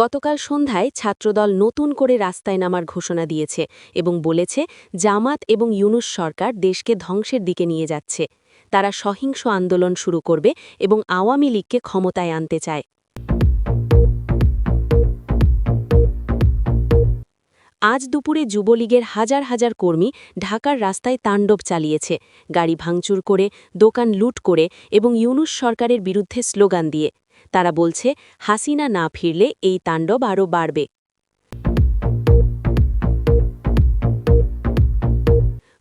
গতকাল সন্ধ্যায় ছাত্রদল নতুন করে রাস্তায় নামার ঘোষণা দিয়েছে এবং বলেছে, জামাত এবং ইউনুস সরকার দেশকে ধ্বংসের দিকে নিয়ে যাচ্ছে। তারা সহিংস আন্দোলন শুরু করবে এবং আওয়ামী লীগকে ক্ষমতায় আনতে চায়। আজ দুপুরে যুবলীগের হাজার হাজার কর্মী ঢাকার রাস্তায় তাণ্ডব চালিয়েছে। গাড়ি ভাঙচুর করে, দোকান লুট করে এবং ইউনুস সরকারের বিরুদ্ধে স্লোগান দিয়ে। তারা বলছে, হাসিনা না ফিরলে এই তাণ্ডব আরও বাড়বে।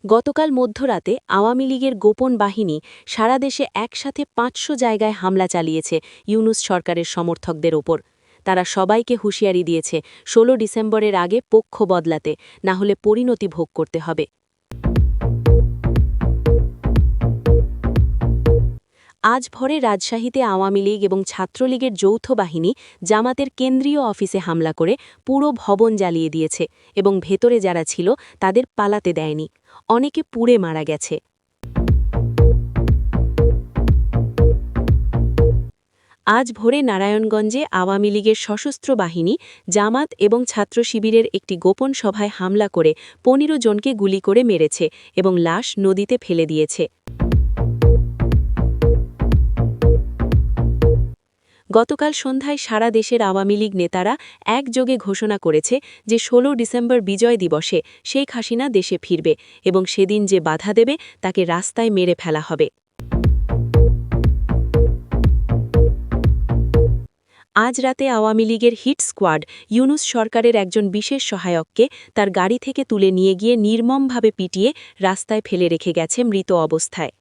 গতকাল মধ্যরাতে আওয়ামী লীগের গোপন বাহিনী সারা দেশে একসাথে পাঁচশো জায়গায় হামলা চালিয়েছে ইউনুস সরকারের সমর্থকদের ওপর। তারা সবাইকে হুঁশিয়ারি দিয়েছে ১৬ ডিসেম্বরের আগে পক্ষ বদলাতে, না হলে পরিণতি ভোগ করতে হবে। আজ ভরে রাজশাহীতে আওয়ামী লীগ এবং ছাত্রলীগের যৌথ বাহিনী জামাতের কেন্দ্রীয় অফিসে হামলা করে পুরো ভবন জ্বালিয়ে দিয়েছে এবং ভেতরে যারা ছিল তাদের পালাতে দেয়নি। অনেকে পুড়ে মারা গেছে। আজ ভোরে নারায়ণগঞ্জে আওয়ামী লীগের সশস্ত্র বাহিনী, জামাত এবং ছাত্র শিবিরের একটি গোপন সভায় হামলা করে পনেরো জনকে গুলি করে মেরেছে এবং লাশ নদীতে ফেলে দিয়েছে। গতকাল সন্ধ্যায় সারা দেশের আওয়ামী লীগ নেতারা একযোগে ঘোষণা করেছে যে ১৬ ডিসেম্বর বিজয় দিবসে শেখ হাসিনা দেশে ফিরবে এবং সেদিন যে বাধা দেবে তাকে রাস্তায় মেরে ফেলা হবে। আজ রাতে আওয়ামী লীগের হিট স্কোয়াড ইউনুস সরকারের একজন বিশেষ সহায়ককে তার গাড়ি থেকে তুলে নিয়ে গিয়ে নির্মমভাবে পিটিয়ে রাস্তায় ফেলে রেখে গেছে মৃত অবস্থায়।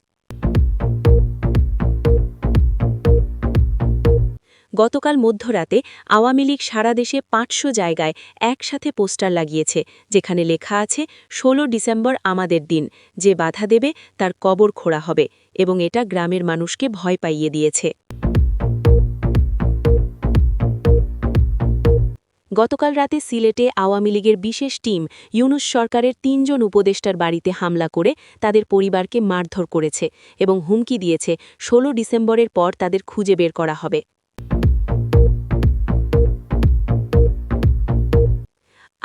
গতকাল মধ্যরাতে আওয়ামী লীগ সারা দেশে পাঁচশো জায়গায় একসাথে পোস্টার লাগিয়েছে, যেখানে লেখা আছে ১৬ ডিসেম্বর আমাদের দিন, যে বাধা দেবে তার কবর খোড়া হবে, এবং এটা গ্রামের মানুষকে ভয় পাইয়ে দিয়েছে। গতকাল রাতে সিলেটে আওয়ামী লীগের বিশেষ টিম ইউনুস সরকারের তিনজন উপদেষ্টার বাড়িতে হামলা করে তাদের পরিবারকে মারধর করেছে এবং হুমকি দিয়েছে ১৬ ডিসেম্বরের পর তাদের খুঁজে বের করা হবে।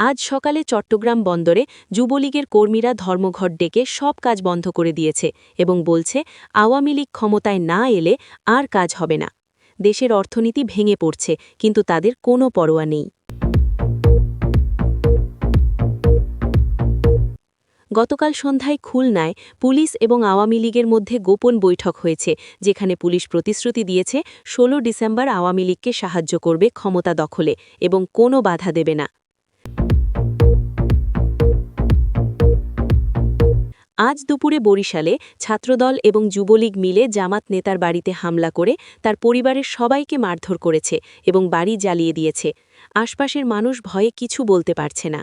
আজ সকালে চট্টগ্রাম বন্দরে যুবলীগের কর্মীরা ধর্মঘট ডেকে সব কাজ বন্ধ করে দিয়েছে এবং বলছে, আওয়ামী লীগ ক্ষমতায় না এলে আর কাজ হবে না। দেশের অর্থনীতি ভেঙে পড়ছে, কিন্তু তাদের কোনো পরোয়া নেই। গতকাল সন্ধ্যায় খুলনায় পুলিশ এবং আওয়ামী লীগের মধ্যে গোপন বৈঠক হয়েছে, যেখানে পুলিশ প্রতিশ্রুতি দিয়েছে ১৬ ডিসেম্বর আওয়ামী লীগকে সাহায্য করবে ক্ষমতা দখলে এবং কোনো বাধা দেবে না। আজ দুপুরে বরিশালে ছাত্রদল এবং যুবলীগ মিলে জামাত নেতার বাড়িতে হামলা করে তার পরিবারের সবাইকে মারধর করেছে এবং বাড়ি জ্বালিয়ে দিয়েছে। আশপাশের মানুষ ভয়ে কিছু বলতে পারছে না।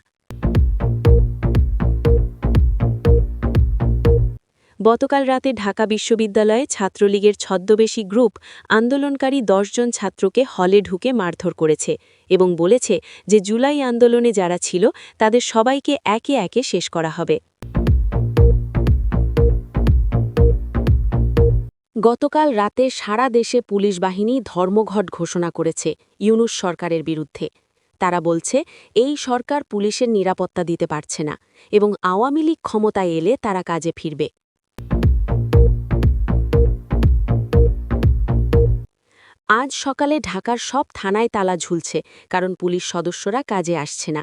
গতকাল রাতে ঢাকা বিশ্ববিদ্যালয়ে ছাত্রলীগের ছদ্মবেশী গ্রুপ আন্দোলনকারী জন ছাত্রকে হলে ঢুকে মারধর করেছে এবং বলেছে যে, জুলাই আন্দোলনে যারা ছিল, তাদের সবাইকে একে একে শেষ করা হবে। গতকাল রাতে সারা দেশে পুলিশ বাহিনী ধর্মঘট ঘোষণা করেছে ইউনুস সরকারের বিরুদ্ধে। তারা বলছে, এই সরকার পুলিশের নিরাপত্তা দিতে পারছে না এবং আওয়ামী লীগ ক্ষমতায় এলে তারা কাজে ফিরবে। আজ সকালে ঢাকার সব থানায় তালা ঝুলছে, কারণ পুলিশ সদস্যরা কাজে আসছে না।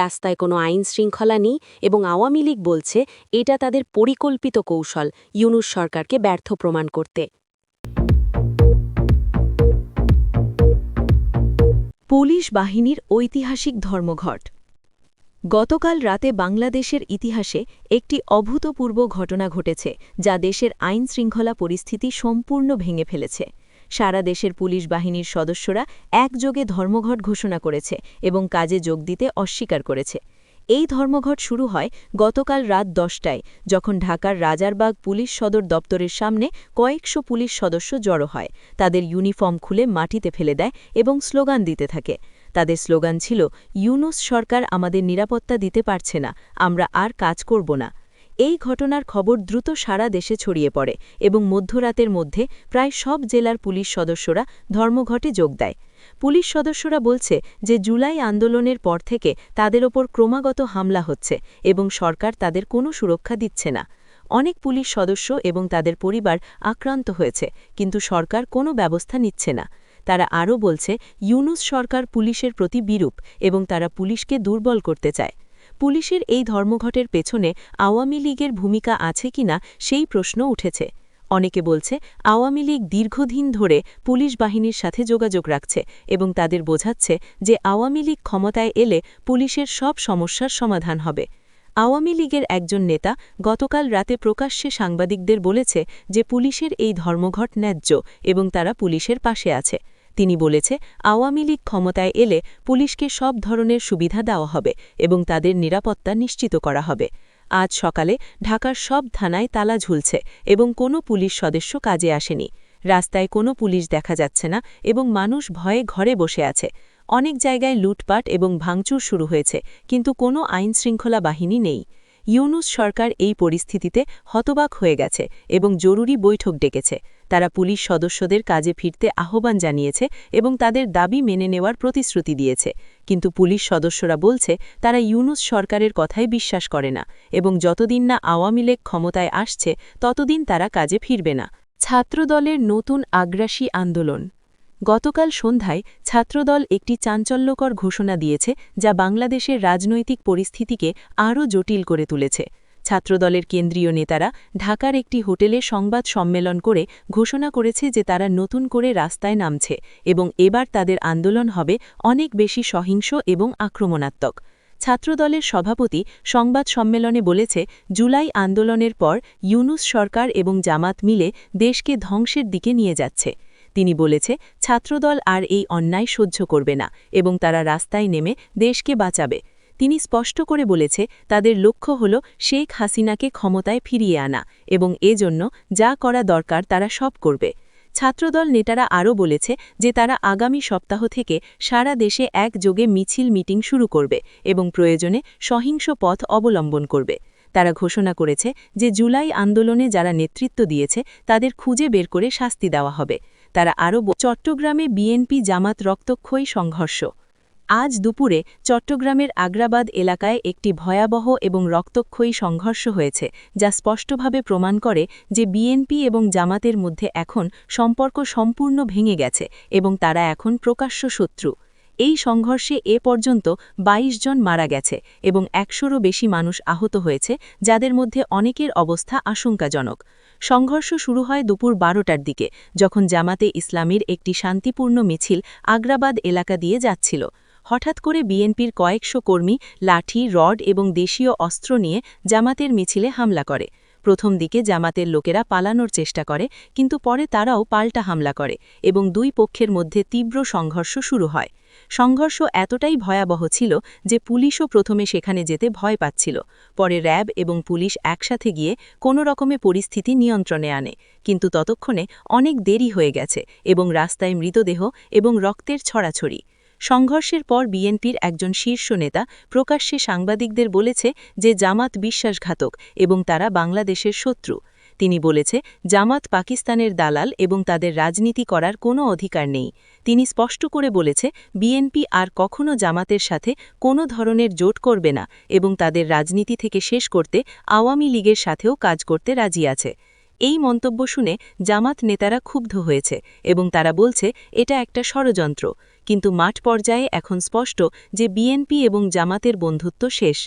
রাস্তায় কোনো আইন শৃঙ্খলা নেই এবং আওয়ামী লীগ বলছে এটা তাদের পরিকল্পিত কৌশল, ইউনুস সরকারকে ব্যর্থ প্রমাণ করতে। পুলিশ বাহিনীর ঐতিহাসিক ধর্মঘট। গতকাল রাতে বাংলাদেশের ইতিহাসে একটি অভূতপূর্ব ঘটনা ঘটেছে, যা দেশের আইন শৃঙ্খলা পরিস্থিতি সম্পূর্ণ ভেঙে ফেলেছে। সারা দেশের পুলিশ বাহিনীর সদস্যরা একযোগে ধর্মঘট ঘোষণা করেছে এবং কাজে যোগ দিতে অস্বীকার করেছে। এই ধর্মঘট শুরু হয় গতকাল রাত দশটায়, যখন ঢাকার রাজারবাগ পুলিশ সদর দপ্তরের সামনে কয়েকশো পুলিশ সদস্য জড়ো হয়। তাদের ইউনিফর্ম খুলে মাটিতে ফেলে দেয় এবং স্লোগান দিতে থাকে। তাদের স্লোগান ছিল, ইউনুস সরকার আমাদের নিরাপত্তা দিতে পারছে না, আমরা আর কাজ করব না। এই ঘটনার খবর দ্রুত সারা দেশে ছড়িয়ে পড়ে এবং মধ্যরাতের মধ্যে প্রায় সব জেলার পুলিশ সদস্যরা ধর্মঘটে যোগ দেয়। পুলিশ সদস্যরা বলছে যে, জুলাই আন্দোলনের পর থেকে তাদের ওপর ক্রমাগত হামলা হচ্ছে এবং সরকার তাদের কোনো সুরক্ষা দিচ্ছে না। অনেক পুলিশ সদস্য এবং তাদের পরিবার আক্রান্ত হয়েছে, কিন্তু সরকার কোনো ব্যবস্থা নিচ্ছে না। তারা আরও বলছে, ইউনুস সরকার পুলিশের প্রতি বিরূপ এবং তারা পুলিশকে দুর্বল করতে চায়। পুলিশের এই ধর্মঘটের পেছনে আওয়ামী লীগের ভূমিকা আছে কিনা সেই প্রশ্ন উঠেছে। অনেকে বলছে, আওয়ামী লীগ দীর্ঘদিন ধরে পুলিশ বাহিনীর সাথে যোগাযোগ রাখছে এবং তাদের বোঝাচ্ছে যে আওয়ামী লীগ ক্ষমতায় এলে পুলিশের সব সমস্যার সমাধান হবে। আওয়ামী লীগের একজন নেতা গতকাল রাতে প্রকাশ্যে সাংবাদিকদের বলেছে যে পুলিশের এই ধর্মঘট ন্যায্য এবং তারা পুলিশের পাশে আছে। তিনি বলেছে, আওয়ামী লীগ ক্ষমতায় এলে পুলিশকে সব ধরনের সুবিধা দেওয়া হবে এবং তাদের নিরাপত্তা নিশ্চিত করা হবে। আজ সকালে ঢাকার সব থানায় তালা ঝুলছে এবং কোনো পুলিশ সদস্য কাজে আসেনি। রাস্তায় কোনো পুলিশ দেখা যাচ্ছে না এবং মানুষ ভয়ে ঘরে বসে আছে। অনেক জায়গায় লুটপাট এবং ভাঙচুর শুরু হয়েছে, কিন্তু কোনো আইন শৃঙ্খলা বাহিনী নেই। ইউনুস সরকার এই পরিস্থিতিতে হতবাক হয়ে গেছে এবং জরুরি বৈঠক ডেকেছে। তারা পুলিশ সদস্যদের কাজে ফিরতে আহ্বান জানিয়েছে এবং তাদের দাবি মেনে নেওয়ার প্রতিশ্রুতি দিয়েছে। কিন্তু পুলিশ সদস্যরা বলছে, তারা ইউনুস সরকারের কথাই বিশ্বাস করে না এবং যতদিন না আওয়ামী লীগ ক্ষমতায় আসছে, ততদিন তারা কাজে ফিরবে না। ছাত্রদলের নতুন আগ্রাসী আন্দোলন। গতকাল সন্ধ্যায় ছাত্রদল একটি চাঞ্চল্যকর ঘোষণা দিয়েছে, যা বাংলাদেশের রাজনৈতিক পরিস্থিতিকে আরও জটিল করে তুলেছে। ছাত্রদলের কেন্দ্রীয় নেতারা ঢাকার একটি হোটেলে সংবাদ সম্মেলন করে ঘোষণা করেছে যে তারা নতুন করে রাস্তায় নামছে এবং এবার তাদের আন্দোলন হবে অনেক বেশি সহিংস এবং আক্রমণাত্মক। ছাত্রদলের সভাপতি সংবাদ সম্মেলনে বলেছে, জুলাই আন্দোলনের পর ইউনুস সরকার এবং জামাত মিলে দেশকে ধ্বংসের দিকে নিয়ে যাচ্ছে। তিনি বলেছে, ছাত্রদল আর এই অন্যায় সহ্য করবে না এবং তারা রাস্তায় নেমে দেশকে বাঁচাবে। তিনি স্পষ্ট করে বলেছে, তাদের লক্ষ্য হল শেখ হাসিনাকে ক্ষমতায় ফিরিয়ে আনা এবং এজন্য যা করা দরকার তারা সব করবে। ছাত্রদল নেতারা আরও বলেছে যে তারা আগামী সপ্তাহ থেকে সারা দেশে একযোগে মিছিল মিটিং শুরু করবে এবং প্রয়োজনে সহিংস পথ অবলম্বন করবে। তারা ঘোষণা করেছে যে জুলাই আন্দোলনে যারা নেতৃত্ব দিয়েছে, তাদের খুঁজে বের করে শাস্তি দেওয়া হবে। তারা আরও চট্টগ্রামে বিএনপি জামাত রক্তক্ষয়ী সংঘর্ষ। আজ দুপুরে চট্টগ্রামের আগ্রাবাদ এলাকায় একটি ভয়াবহ এবং রক্তক্ষয়ী সংঘর্ষ হয়েছে, যা স্পষ্টভাবে প্রমাণ করে যে বিএনপি এবং জামাতের মধ্যে এখন সম্পর্ক সম্পূর্ণ ভেঙে গেছে এবং তারা এখন প্রকাশ্য শত্রু। এই সংঘর্ষে এ পর্যন্ত ২২ জন মারা গেছে এবং একশোরও বেশি মানুষ আহত হয়েছে, যাদের মধ্যে অনেকের অবস্থা আশঙ্কাজনক। সংঘর্ষ শুরু হয় দুপুর বারোটার দিকে, যখন জামাতে ইসলামীর একটি শান্তিপূর্ণ মিছিল আগ্রাবাদ এলাকা দিয়ে যাচ্ছিল। হঠাৎ করে বিএনপির কয়েকশো কর্মী, লাঠি, রড এবং দেশীয় অস্ত্র নিয়ে জামাতের মিছিলে হামলা করে। প্রথম দিকে জামাতের লোকেরা পালানোর চেষ্টা করে, কিন্তু পরে তারাও পাল্টা হামলা করে এবং দুই পক্ষের মধ্যে তীব্র সংঘর্ষ শুরু হয়। সংঘর্ষ এতটাই ভয়াবহ ছিল যে পুলিশও প্রথমে সেখানে যেতে ভয় পাচ্ছিল। পরে র্যাব এবং পুলিশ একসাথে গিয়ে কোনো রকমে পরিস্থিতি নিয়ন্ত্রণে আনে। কিন্তু ততক্ষণে অনেক দেরি হয়ে গেছে এবং রাস্তায় মৃতদেহ এবং রক্তের ছড়াছড়ি। সংঘর্ষের পর বিএনপির একজন শীর্ষ নেতা প্রকাশ্যে সাংবাদিকদের বলেছে যে জামাত বিশ্বাসঘাতক এবং তারা বাংলাদেশের শত্রু। তিনি বলেছে, জামাত পাকিস্তানের দালাল এবং তাদের রাজনীতি করার কোনো অধিকার নেই। তিনি স্পষ্ট করে বলেছে, বিএনপি আর কখনো জামাতের সাথে কোনো ধরনের জোট করবে না এবং তাদের রাজনীতি থেকে শেষ করতে আওয়ামী লীগের সাথেও কাজ করতে রাজি আছে। এই মন্তব্য শুনে জামাত নেতারা ক্ষুব্ধ হয়েছে এবং তারা বলছে, এটা একটা ষড়যন্ত্র। কিন্তু মাঠ পর্যায়ে এখন স্পষ্ট যে বিএনপি এবং জামাতের বন্ধুত্ব শেষ।